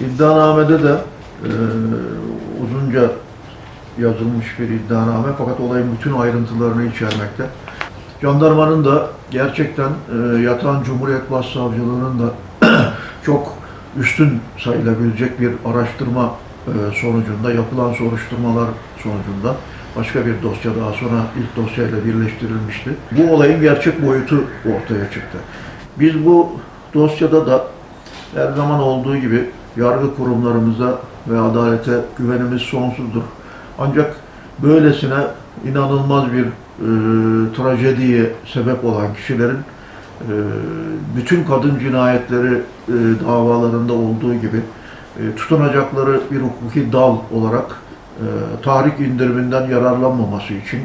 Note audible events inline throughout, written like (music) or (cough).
İddianamede de e, uzunca yazılmış bir iddianame fakat olayın bütün ayrıntılarını içermekte. Jandarmanın da gerçekten e, yatan Cumhuriyet Başsavcılığı'nın da (clears throat) çok üstün sayılabilecek bir araştırma e, sonucunda, yapılan soruşturmalar sonucunda başka bir dosya daha sonra ilk dosyayla birleştirilmişti. Bu olayın gerçek boyutu ortaya çıktı. Biz bu dosyada da her zaman olduğu gibi yargı kurumlarımıza ve adalete güvenimiz sonsuzdur. Ancak böylesine inanılmaz bir e, trajediye sebep olan kişilerin e, bütün kadın cinayetleri e, davalarında olduğu gibi e, tutunacakları bir hukuki dal olarak e, tahrik indiriminden yararlanmaması için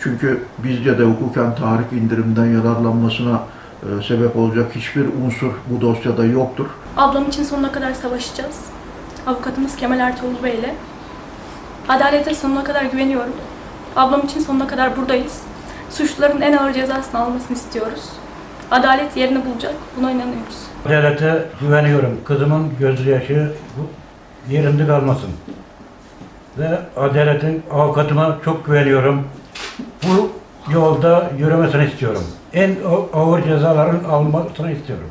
çünkü bizce de hukuken tahrik indirimden yararlanmasına e, sebep olacak hiçbir unsur bu dosyada yoktur. Ablam için sonuna kadar savaşacağız. Avukatımız Kemal Ertuğrul Bey ile. Adalete sonuna kadar güveniyorum. Ablam için sonuna kadar buradayız. Suçluların en ağır cezasını almasını istiyoruz. Adalet yerini bulacak. Buna inanıyoruz. Adalete güveniyorum. Kızımın gözyaşı yerinde kalmasın. Ve adaletin avukatıma çok güveniyorum. Bu yolda yürümesini istiyorum. En ağır cezaların almasını istiyorum.